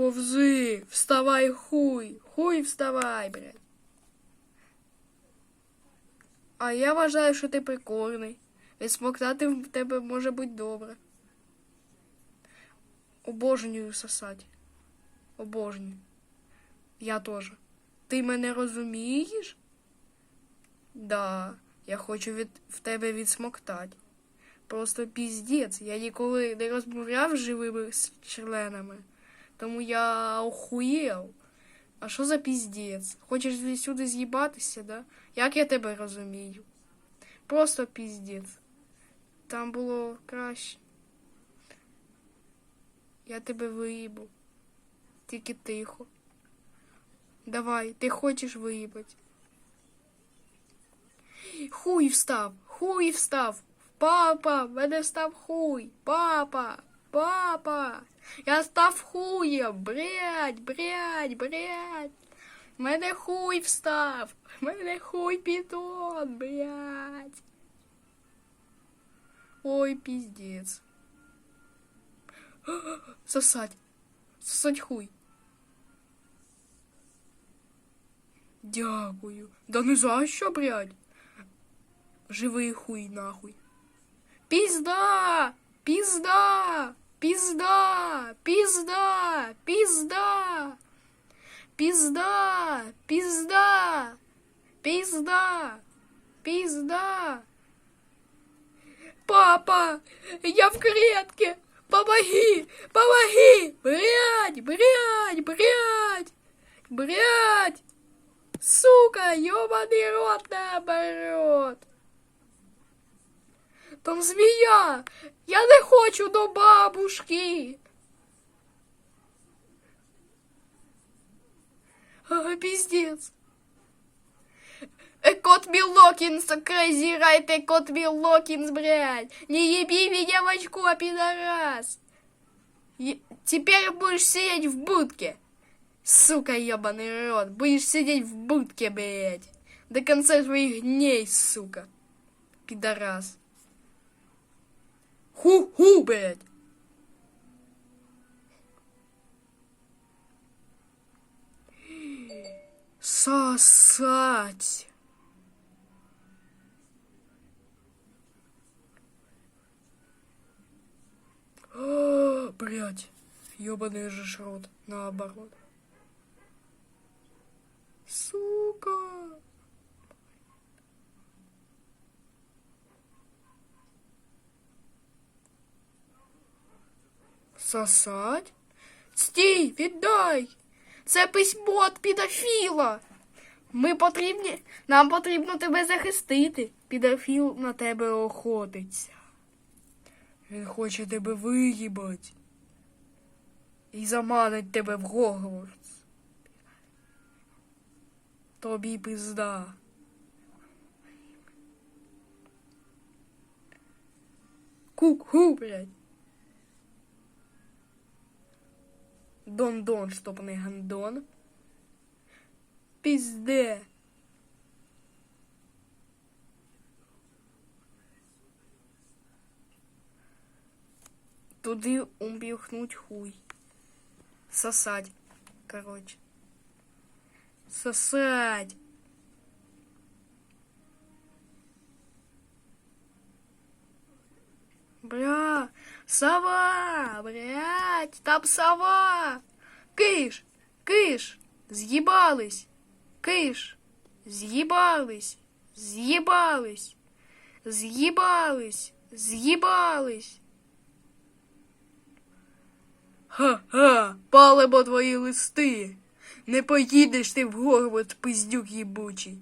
Повзи, вставай, хуй, хуй вставай, блядь. А я вважаю, що ти прикольний. Відсмоктати в тебе може бути добре. Обожнюю сосать. Обожнюю. Я теж. Ти мене розумієш? Да, я хочу від, в тебе відсмоктати. Просто піздець. Я ніколи не розмовляв з живими членами. Тому я охуєв. А що за піздець? Хочеш відсюди з'їбатися, да? Як я тебе розумію? Просто піздець. Там було краще. Я тебе виїбу. Тільки тихо. Давай, ти хочеш виїбати. Хуй встав, хуй встав. Папа, мене встав хуй. Папа, папа. Я став хуєм. Блядь, блядь, блядь. В мене хуй встав. В мене хуй підон, блядь. Ой, пиздец. Сосать. Сосать хуй. Дякую. Да ну за що, блядь? Живий хуй нахуй. Пизда! Пизда! Пизда! Пизда! Пизда! Пизда! Пизда! Пизда! Пизда! Папа! Я в клетке! Помоги! Помоги! Блядь! Блядь! Блядь! Блядь! Сука! Ёбаный рот наоборот! Там змія! Я не хочу до бабушки! А, пиздец! Э, Кот Милокинс, Right, э, Кот Милокинс, блядь! Не еби меня в очко, пидорас! Е- Теперь будешь сидеть в будке! Сука, ебаный рот! Будешь сидеть в будке, блядь! До конца своих дней, сука! Пидорас! Ху-ху, блядь! Сосать! О, блядь, ёбаный же ж рот, наоборот. Сука! Сосать? Стій, віддай! Це письмо від підофіла. Ми потрібні. Нам потрібно тебе захистити. Підофіл на тебе охотиться. Він хоче тебе виїбать. І заманить тебе в Гогвартс. Тобі пизда. Ку-ку, блядь. Дон-дон, штопаний гандон. Пизде. Туди умбіхнуть хуй. Сосать. Короче. Сосать. Бля, сова, блядь, там сова. Киш, киш, з'їбались. Киш, з'їбались, з'їбались, з'їбались, з'їбались. Ха-ха, палимо твої листи. Не поїдеш ти в Горват, пиздюк їбучий.